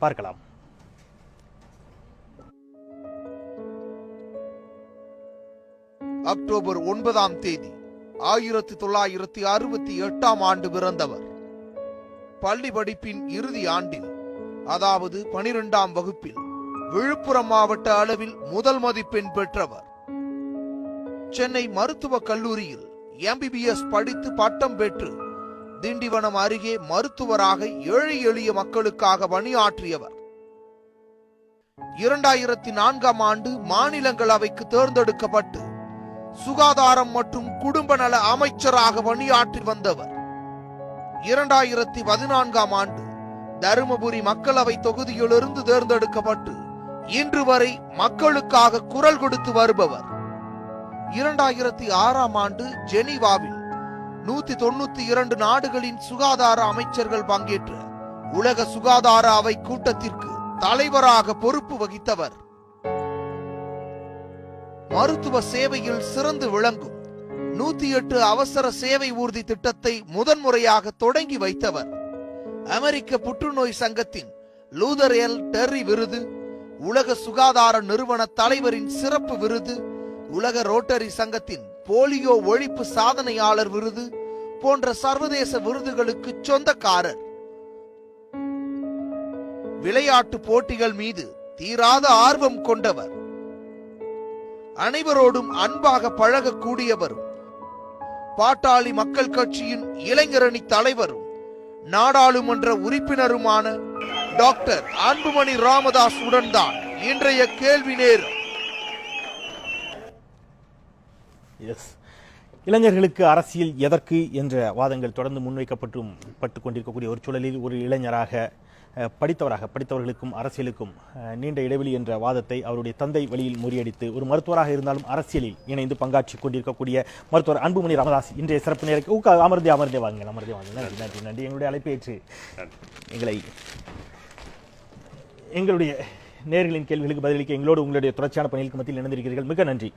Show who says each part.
Speaker 1: பார்க்கலாம்.
Speaker 2: அக்டோபர் ஒன்பதாம் தேதி ஆயிரத்தி தொள்ளாயிரத்தி அறுபத்தி எட்டாம் ஆண்டு பிறந்தவர். பள்ளி படிப்பின் இறுதி ஆண்டில் அதாவது பனிரெண்டாம் வகுப்பில் விழுப்புரம் மாவட்ட அளவில் முதல் மதிப்பெண் பெற்றவர். சென்னை மருத்துவக் கல்லூரியில் எம்பிபிஎஸ் படித்து பட்டம் பெற்று திண்டிவனம் அருகே மருத்துவராக ஏழை எளிய மக்களுக்காக பணியாற்றியவர். இரண்டாயிரத்தி நான்காம் ஆண்டு மாநிலங்களவைக்கு தேர்ந்தெடுக்கப்பட்டு சுகாதாரம் மற்றும் குடும்ப நல அமைச்சராக பணியாற்றி வந்தவர். இரண்டாயிரத்தி பதினான்காம் ஆண்டு தருமபுரி மக்களவை தொகுதியிலிருந்து தேர்ந்தெடுக்கப்பட்டு இன்று வரை மக்களுக்காக குரல் கொடுத்து வருபவர். இரண்டாயிரத்தி ஆறாம் ஆண்டு ஜெனீவாவில் நூத்தி தொண்ணூத்தி இரண்டு நாடுகளின் சுகாதார அமைச்சர்கள் பங்கேற்ற உலக சுகாதார அவை கூட்டத்திற்கு தலைவராக பொறுப்பு வகித்தவர். மருத்துவ சேவையில் சிறந்து விளங்கும் நூத்தி எட்டு அவசர சேவை ஊர்தி திட்டத்தை முதன்முறையாக தொடங்கி வைத்தவர். அமெரிக்க புற்றுநோய் சங்கத்தின் லூதர் எல். டெர்ரி விருது உலக சுகாதார நிறுவன தலைவரின் சிறப்பு விருது உலக ரோட்டரி சங்கத்தின் போலியோ ஒழிப்பு சாதனையாளர் விருது போன்ற சர்வதேச விருதுகளுக்கு சொந்தக்காரர். விளையாட்டு போட்டிகள் மீது தீராத ஆர்வம் கொண்டவர். அனைவரோடும் அன்பாக பழகக்கூடியவரும். பாட்டாளி மக்கள் கட்சியின் இளைஞரணி தலைவரும் நாடாளுமன்ற உறுப்பினருமான டாக்டர் அன்புமணி ராமதாஸ் உடன் தான் இன்றைய கேள்வி நேரம்.
Speaker 1: எஸ் இளைஞர்களுக்கு அரசியல் எதற்கு என்ற வாதங்கள் தொடர்ந்து முன்வைக்கப்பட்டும் பட்டு கொண்டிருக்கக்கூடிய ஒரு சூழலில் ஒரு இளைஞராக படித்தவராக படித்தவர்களுக்கும் அரசியலுக்கும் நீண்ட இடைவெளி என்ற வாதத்தை அவருடைய தந்தை வழியில் முறியடித்து ஒரு மருத்துவராக இருந்தாலும் அரசியலில் இணைந்து பங்காற்றி கொண்டிருக்கக்கூடிய மருத்துவர் அன்புமணி ராமதாஸ். இன்றைய சிறப்பு நேரக்கு ஊக்க அமர்ந்தே அமர்ந்தே வாங்க அமர்ந்தே வாங்க நன்றி நன்றி நன்றி. எங்களுடைய அழைப்பேற்று எங்களை எங்களுடைய நேர்களின் கேள்விகளுக்கு பதிலளிக்க எங்களோடு உங்களுடைய தொடர்ச்சியான பணிகளுக்கு மத்தியில் இணைந்திருக்கிறீர்கள். மிக நன்றி.